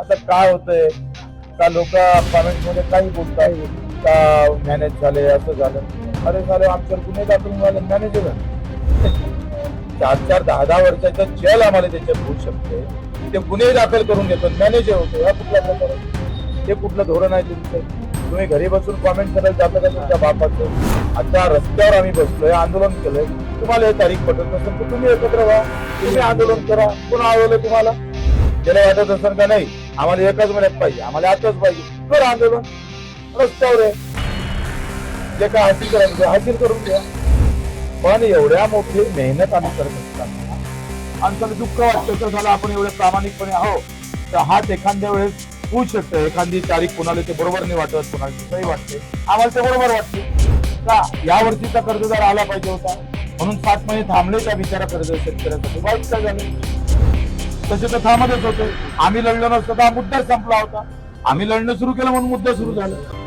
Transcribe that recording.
आता काय होतंय? का लोक कमेंटमध्ये काही आहे का मॅनेज झाले असं झालं? अरे झालं आमच्यावर गुन्हे दाखल झाले मॅनेज चार चार दहा दहा वर्षाचा जेल आम्हाला त्याच्यात होऊ शकते. ते गुन्हे दाखल करून घेतो मॅनेजर होतो. हा कुठला प्रकार ते कुठलं धोरण आहे तुमचं? तुम्ही घरी बसून कॉमेंट करायला जाता का तुमच्या बापाचं? आता रस्त्यावर आम्ही बसलोय आंदोलन केलंय. तुम्हाला हे तारीख पटत नसेल तर तुम्ही एकत्र व्हा. तुम्ही आंदोलन करा. कोण आवडलं तुम्हाला? ज्याला वाटत असेल का नाही? आम्हाला एकाच महिन्यात पाहिजे. आम्हाला आताच पाहिजे. कर आंदोलन. रस्त्यावर आहे. जे काय हासिल करायचं ते हासिल करून घ्या. पण एवढ्या मोठी मेहनत आम्ही करत असताना आमचं दुःख वाटतं तर झालं आपण एवढे प्रामाणिकपणे आहो तर हात एखाद्या वेळेस होऊ शकतं. एखादी तारीख कोणाला ते बरोबर नाही वाटत कोणाला सही वाटते. आम्हाला ते बरोबर वाटते. का? यावर्षीचा कर्जदार आला पाहिजे होता. म्हणून सात महिने थांबले त्या बिचारा कर्ज शेतकऱ्यासाठी. वाईट काय झाले? तसे तर थांबतच होते. आम्ही लढलो नसतो तर हा मुद्दा संपला होता. आम्ही लढणं सुरू केलं म्हणून मुद्दा सुरू झाला.